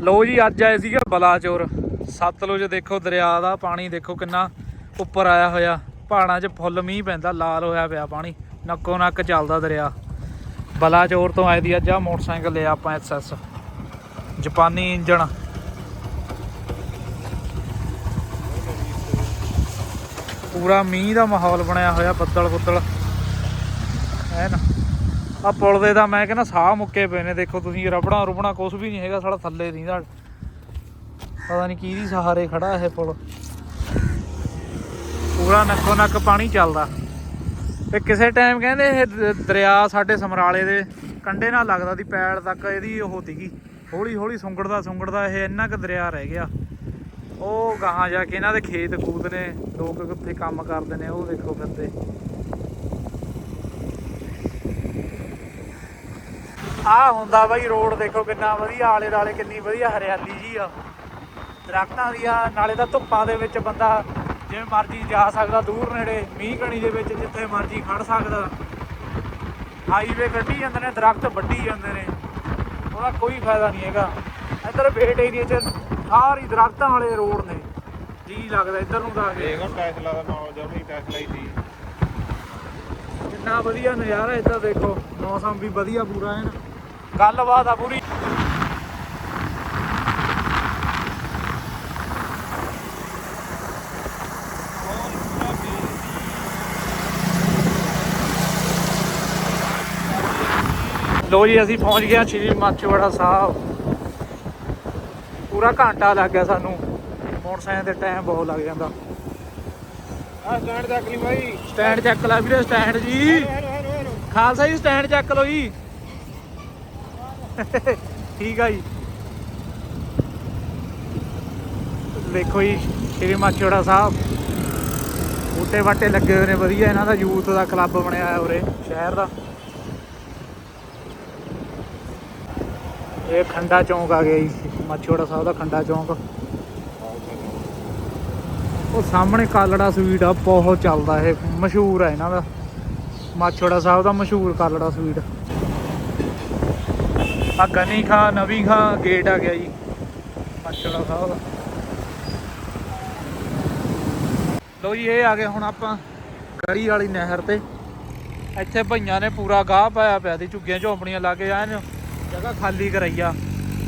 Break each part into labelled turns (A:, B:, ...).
A: ਲੋ ਜੀ, ਅੱਜ ਆਏ ਸੀਗੇ ਬਲਾਚੌਰ। ਸਤਲੁਜ ਦੇਖੋ, ਦਰਿਆ ਦਾ ਪਾਣੀ ਦੇਖੋ ਕਿੰਨਾ ਉੱਪਰ ਆਇਆ ਹੋਇਆ। ਪਹਾੜਾਂ 'ਚ ਫੁੱਲ ਮੀਂਹ ਪੈਂਦਾ, ਲਾਲ ਹੋਇਆ ਪਿਆ ਪਾਣੀ। ਨੱਕੋ ਨੱਕ ਚੱਲਦਾ ਦਰਿਆ। ਬਲਾਚੌਰ ਤੋਂ ਆਏ ਦੀ ਅੱਜ ਆ ਮੋਟਰਸਾਈਕਲ ਲਿਆ ਆਪਾਂ ਐਸਐਸ ਜਾਪਾਨੀ ਇੰਜਣ। ਪੂਰਾ ਮੀਂਹ ਦਾ ਮਾਹੌਲ ਬਣਿਆ ਹੋਇਆ ਬੱਦਲ ਬੁੱਤਲ ਹੈ ਨਾ? ਆ ਪੁਲ ਦੇ ਤਾਂ ਮੈਂ ਕਹਿੰਦਾ ਸਾਹ ਮੁੱਕੇ ਪਏ ਨੇ, ਦੇਖੋ ਤੁਸੀਂ ਰਬੜਾ ਰੁਬਣਾ ਕੁਝ ਵੀ ਨਹੀਂ ਹੈਗਾ, ਸਾਡਾ ਥੱਲੇ ਦੀਂਦਾ ਪਤਾ ਨਹੀਂ ਕਿਹਦੀ ਸਹਾਰੇ ਖੜਾ ਇਹ ਪੁਲ। ਪੂਰਾ ਨੱਕੋ ਨੱਕ ਪਾਣੀ ਚੱਲਦਾ। ਤੇ ਕਿਸੇ ਟਾਈਮ ਕਹਿੰਦੇ ਇਹ ਦਰਿਆ ਸਾਡੇ ਸਮਰਾਲੇ ਦੇ ਕੰਢੇ ਨਾਲ ਲੱਗਦਾ ਦੀ ਪੈੜ ਤੱਕ ਇਹਦੀ ਉਹ ਸੀਗੀ। ਹੌਲੀ ਹੌਲੀ ਸੁੰਗੜਦਾ ਸੁੰਗੜਦਾ ਇਹ ਇੰਨਾ ਕੁ ਦਰਿਆ ਰਹਿ ਗਿਆ। ਉਹ ਗਾਹਾਂ ਜਾ ਕੇ ਇਹਨਾਂ ਦੇ ਖੇਤ ਖੂਤ ਨੇ, ਲੋਕ ਉੱਥੇ ਕੰਮ ਕਰਦੇ ਨੇ, ਉਹ ਦੇਖੋ ਫਿਰਦੇ ਆ ਹੁੰਦਾ ਬਾਈ ਰੋਡ ਦੇਖੋ ਕਿੰਨਾ ਵਧੀਆ ਆਲੇ ਦਾਲੇ ਕਿੰਨੀ ਵਧੀਆ ਹਰਿਆਲੀ ਜੀ ਆ। ਦਰਖਤਾਂ ਦੀ ਆ ਨਾਲੇ ਤਾਂ ਧੁੱਪਾਂ ਦੇ ਵਿੱਚ ਬੰਦਾ ਜਿਵੇਂ ਮਰਜ਼ੀ ਜਾ ਸਕਦਾ ਦੂਰ ਨੇੜੇ ਮੀਂਹ ਕਣੀ ਦੇ ਵਿੱਚ ਜਿੱਥੇ ਮਰਜ਼ੀ ਖੜ ਸਕਦਾ। ਹਾਈਵੇ ਕੱਢੀ ਜਾਂਦੇ ਨੇ ਦਰਖਤ ਵੱਢੀ ਜਾਂਦੇ ਨੇ। ਉਹਦਾ ਕੋਈ ਫਾਇਦਾ ਨਹੀਂ ਹੈਗਾ। ਇੱਧਰ ਬੇਟ ਏਰੀਆ 'ਚ ਸਾਰੀ ਦਰਖਤਾਂ ਵਾਲੇ ਰੋਡ ਨੇ। ਜੀ ਲੱਗਦਾ ਇੱਧਰ ਨੂੰ ਤਾਂ
B: ਦੇਖੋ ਟੈਸਲਾ ਦਾ ਨਾਮ ਜਮੀ ਟੈਸਲਾ ਹੀ ਸੀ।
A: ਕਿੰਨਾ ਵਧੀਆ ਨਜ਼ਾਰਾ ਇੱਧਰ ਦੇਖੋ। ਮੌਸਮ ਵੀ ਵਧੀਆ ਪੂਰਾ ਹੈ ਨਾ। ਗੱਲਬਾਤ ਆ ਪੂਰੀ। ਲੋ ਜੀ ਅਸੀਂ ਪਹੁੰਚ ਗਏ ਸ਼੍ਰੀ ਮਾਛੀਵਾੜਾ ਸਾਹਿਬ। ਪੂਰਾ ਘੰਟਾ ਲੱਗ ਗਿਆ ਸਾਨੂੰ। ਮੋਟਰਸਾਈਕਲ ਤੇ ਟਾਈਮ ਬਹੁਤ ਲੱਗ ਜਾਂਦਾ।
B: ਆ ਸਟੈਂਡ ਚੱਕ ਲਈ ਬਾਈ।
A: ਸਟੈਂਡ ਚੱਕ ਲੈ ਵੀਰੇ ਸਟੈਂਡ ਜੀ। ਖਾਲਸਾ ਜੀ ਸਟੈਂਡ ਚੱਕ ਲਓ ਜੀ। ਠੀਕ ਆ ਜੀ। ਦੇਖੋ ਜੀ, ਸ਼੍ਰੀ ਮਾਚੋੜਾ ਸਾਹਿਬ। ਬੂਟੇ ਬਾਟੇ ਲੱਗੇ ਹੋਏ ਨੇ, ਵਧੀਆ ਇਹਨਾਂ ਦਾ ਯੂਥ ਦਾ ਕਲੱਬ ਬਣਿਆ ਹੋਇਆ ਉਰੇ, ਸ਼ਹਿਰ ਦਾ। ਇਹ ਖੰਡਾ ਚੌਂਕ ਆ ਗਿਆ ਜੀ, ਮਾਚੋੜਾ ਸਾਹਿਬ ਦਾ ਖੰਡਾ ਚੌਂਕ। ਉਹ ਸਾਹਮਣੇ ਕਾਲੜਾ ਸਵੀਟ ਆ, ਬਹੁਤ ਚੱਲਦਾ ਇਹ, ਮਸ਼ਹੂਰ ਆ ਇਹਨਾਂ ਦਾ। ਮਾਛੋੜਾ ਸਾਹਿਬ ਦਾ ਮਸ਼ਹੂਰ ਕਾਲੜਾ ਸਵੀਟ। ਆ ਗਨੀ ਖਾਂ, ਨਵੀਂ ਖਾਂ ਗੇਟ ਆ ਗਿਆ ਜੀ। ਮਾਛੋੜਾ ਸਾਹਿਬ। ਲੋ ਜੀ, ਇਹ ਆ ਗਏ ਹੁਣ ਆਪਾਂ ਗੜੀ ਵਾਲੀ ਨਹਿਰ ਤੇ। ਇੱਥੇ ਭਈਆਂ ਨੇ ਪੂਰਾ ਗਾਹ ਪਾਇਆ ਪਿਆ ਸੀ, ਝੁੱਗੀਆਂ ਝੋਂਪੜੀਆਂ ਲਾ ਕੇ ਐਨ ਜਗ੍ਹਾ ਖਾਲੀ ਕਰਾਈਆ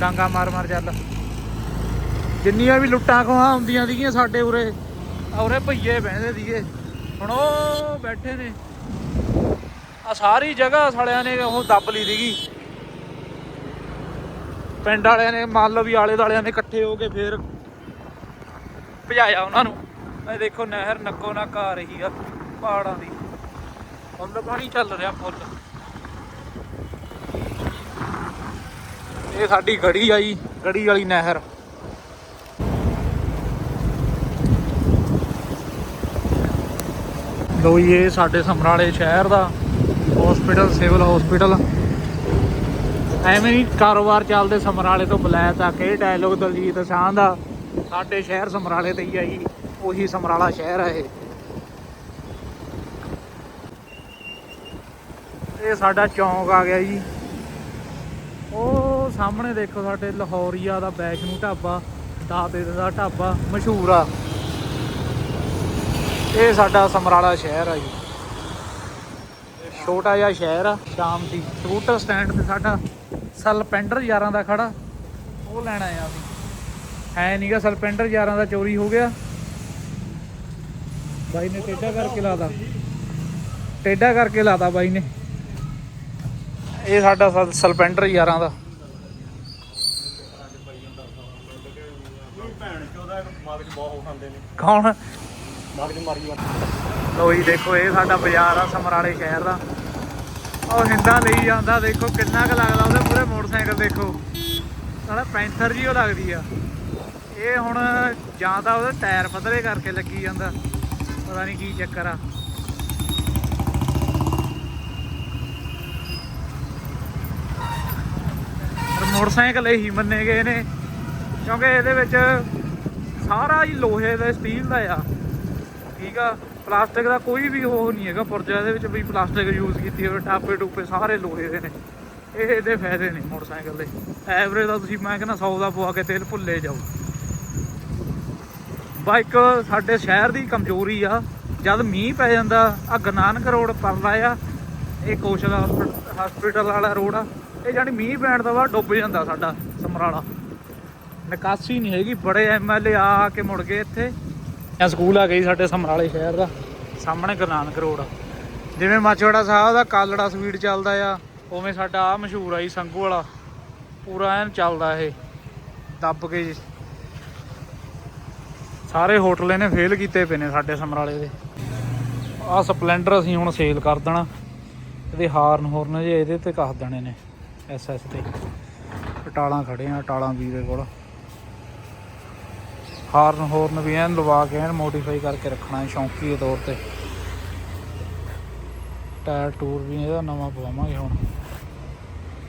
A: ਡਾਂਗਾ ਮਾਰ ਮਾਰ ਚੱਲ ਜਿੰਨੀਆਂ ਵੀ ਲੁੱਟਾਂ ਖੋਹਾਂ ਹੁੰਦੀਆਂ ਸੀਗੀਆਂ ਸਾਡੇ ਉਰੇ ਉਰੇ ਭਈਏ ਬਹਿੰਦੇ ਸੀਗੇ। ਹੁਣ ਉਹ ਬੈਠੇ ਨੇ। ਆ ਸਾਰੀ ਜਗ੍ਹਾ ਸਾਲਿਆਂ ਨੇ ਉਹ ਦੱਬ ਲਈ ਸੀਗੀ। ਪਿੰਡ ਵਾਲਿਆਂ ਨੇ, ਮੰਨ ਲਓ ਵੀ ਆਲੇ ਦਾਲਿਆਂ ਨੇ ਇਕੱਠੇ ਹੋ ਕੇ ਫੇਰ ਭਜਾਇਆ ਉਹਨਾਂ ਨੂੰ। ਇਹ ਦੇਖੋ ਨਹਿਰ ਨੱਕੋ ਨੱਕ ਆ ਰਹੀ ਆ, ਪਹਾੜਾਂ ਦੀ। ਫੁੱਲ ਪਾਣੀ ਚੱਲ ਰਿਹਾ ਫੁੱਲ। ਇਹ ਸਾਡੀ ਗੜੀ ਆਈ ਗੜੀ ਵਾਲੀ ਨਹਿਰ। ਲੋ ਇਹ ਸਾਡੇ ਸਮਰਾਲੇ ਸ਼ਹਿਰ ਦਾ ਹਸਪੀਟਲ ਸਿਵਲ ਹਸਪੀਟਲ ਐਵੇਂ ਨਹੀਂ ਕਾਰੋਬਾਰ ਚੱਲਦੇ ਸਮਰਾਲੇ ਤੋਂ ਬਲੈਤ ਤੱਕ ਇਹ ਡਾਇਲੋਗ ਦਲਜੀਤ ਸਾਹ ਦਾ? ਸਾਡੇ ਸ਼ਹਿਰ ਸਮਰਾਲੇ ਤੇ ਹੀ ਆ ਜੀ, ਉਹੀ ਸਮਰਾਲਾ ਸ਼ਹਿਰ ਆ ਇਹ। ਇਹ ਸਾਡਾ ਚੌਂਕ ਆ ਗਿਆ ਜੀ। ਉਹ ਸਾਹਮਣੇ ਦੇਖੋ ਸਾਡੇ ਲਾਹੌਰੀਆ ਦਾ ਵੈਸ਼ਨੂ ਢਾਬਾ ਦਾਦੇ ਦਾ ਢਾਬਾ ਮਸ਼ਹੂਰ ਆ। ਇਹ ਸਾਡਾ ਸਮਰਾਲਾ ਸ਼ਹਿਰ ਆ ਜੀ। ਛੋਟਾ ਜਿਹਾ ਸ਼ਹਿਰ ਆ, ਸ਼ਾਮ ਦੀ ਸਕੂਟਰ ਸਟੈਂਡ ਤੇ ਸਾਡਾ ਸਲਪੈਂਡਰ ਯਾਰਾਂ ਦਾ ਖੜਾ। ਉਹ ਲੈਣਾ ਆ ਅਸੀਂ ਹੈ ਨਹੀਂਗਾ ਸਲਪੈਂਡਰ ਯਾਰਾਂ ਦਾ ਚੋਰੀ ਹੋ ਗਿਆ। ਬਾਈ ਨੇ ਟੇਡਾ ਕਰਕੇ ਲਾਦਾ ਟੇਡਾ ਕਰਕੇ ਲਾਦਾ ਬਾਈ ਨੇ। ਇਹ ਸਾਡਾ ਸਲ- ਸਲਪੈਂਡਰ ਯਾਰਾਂ ਦਾ। ਕੌਣ? ਲੋ ਜੀ ਦੇਖੋ ਇਹ ਸਾਡਾ ਬਾਜ਼ਾਰ ਆ ਸਮਰਾਲੇ ਸ਼ਹਿਰ ਦਾ। ਉਹ ਹਿੰਦਾ ਲਈ ਜਾਂਦਾ, ਦੇਖੋ ਕਿੰਨਾ ਕੁ ਲੱਗਦਾ ਉਹਦੇ ਪੂਰੇ ਮੋਟਰਸਾਈਕਲ, ਦੇਖੋ। ਸਾਲਾ ਪੈਂਥਰ ਜੀ ਉਹ ਲੱਗਦੀ ਆ। ਇਹ ਹੁਣ ਜਾਂ ਤਾਂ ਉਹਦੇ ਟਾਇਰ ਪਤਲੇ ਕਰਕੇ ਲੱਗੀ ਜਾਂਦਾ, ਪਤਾ ਨਹੀਂ ਕੀ ਚੱਕਰ ਆ। ਮੋਟਰਸਾਈਕਲ ਹੀ ਮੰਨੇ ਗਏ ਨੇ, ਕਿਉਂਕਿ ਇਹਦੇ ਵਿੱਚ ਸਾਰਾ ਹੀ ਲੋਹੇ ਦਾ ਸਟੀਲ ਦਾ ਆ। ਠੀਕ ਆ? ਪਲਾਸਟਿਕ ਦਾ ਕੋਈ ਵੀ ਉਹ ਨਹੀਂ ਹੈਗਾ ਪੁਰਜਾ ਇਹਦੇ ਵਿੱਚ ਵੀ ਪਲਾਸਟਿਕ ਯੂਜ਼ ਕੀਤੀ ਹੋਵੇ, ਟਾਪੇ ਟੂਪੇ ਸਾਰੇ ਲੋਹੇ ਦੇ ਨੇ। ਇਹ ਇਹਦੇ ਫਾਇਦੇ ਨੇ ਮੋਟਰਸਾਈਕਲ ਦੇ। ਐਵਰੇਜ ਦਾ ਤੁਸੀਂ ਮੈਂ ਕਹਿੰਦਾ 100 ਦਾ ਪਵਾ ਕੇ ਤੇਲ ਭੁੱਲੇ ਜਾਓ। ਬਾਈਕ ਸਾਡੇ ਸ਼ਹਿਰ ਦੀ ਕਮਜ਼ੋਰੀ ਆ, ਜਦ ਮੀਂਹ ਪੈ ਜਾਂਦਾ ਆ ਗਨਾਨਕ ਰੋਡ ਪਰਲਾ ਆ, ਇਹ ਕੋਸ਼ਲ ਹਸਪੀਟਲ ਵਾਲਾ ਰੋਡ ਆ, ਇਹ ਜਾਨੀ ਮੀਂਹ ਪੈਣ ਦਾ ਵਾ ਡੁੱਬ ਜਾਂਦਾ ਸਾਡਾ ਸਮਰਾਲਾ। ਨਿਕਾਸੀ ਨਹੀਂ ਹੈਗੀ, ਬੜੇ ਐਮਐਲਏ ਆ ਕੇ ਮੁੜ ਗਏ ਇੱਥੇ। ਆ ਸਕੂਲ ਆ ਗਈ ਸਾਡੇ ਸਮਰਾਲੇ ਸ਼ਹਿਰ ਦਾ, ਸਾਹਮਣੇ ਗੁਰੂ ਨਾਨਕ ਰੋਡ ਜਿਵੇਂ ਮਾਚੋੜਾ ਸਾਹਿਬ ਦਾ ਕਾਲੜਾ ਸਵੀਟ ਚੱਲਦਾ ਆ, ਉਵੇਂ ਸਾਡਾ ਆ ਮਸ਼ਹੂਰ ਆ ਜੀ ਸੰਘੂ ਵਾਲਾ, ਪੂਰਾ ਐਨ ਚੱਲਦਾ ਇਹ, ਦੱਬ ਕੇ ਜੀ। ਸਾਰੇ ਹੋਟਲ ਇਹਨੇ ਫੇਲ ਕੀਤੇ ਪਏ ਨੇ ਸਾਡੇ ਸਮਰਾਲੇ ਦੇ। ਆ ਸਪਲੈਂਡਰ ਅਸੀਂ ਹੁਣ ਸੇਲ ਕਰ ਦੇਣਾ, ਇਹਦੇ ਹਾਰਨ ਹੋਰਨ ਜੇ ਇਹਦੇ ਤੇ ਕੱਸ ਦੇਣੇ ਨੇ ਐਸਐਸ ਤੇ। ਟਾਲਾਂ ਖੜੇ ਆ ਟਾਲਾਂ ਵੀਰੇ ਕੋਲ। ਹਾਰਨ ਹੋਰਨ ਵੀ ਐਨ ਲਵਾ ਕੇ ਐਨ ਮੋਡੀਫਾਈ ਕਰਕੇ ਰੱਖਣਾ ਹੈ, ਸ਼ੌਂਕੀ ਦੇ ਤੌਰ ਤੇ। ਟਾਇਰ ਟੂਰ ਵੀ ਇਹਦਾ ਨਵਾਂ ਪਵਾਵਾਂਗੇ ਹੁਣ।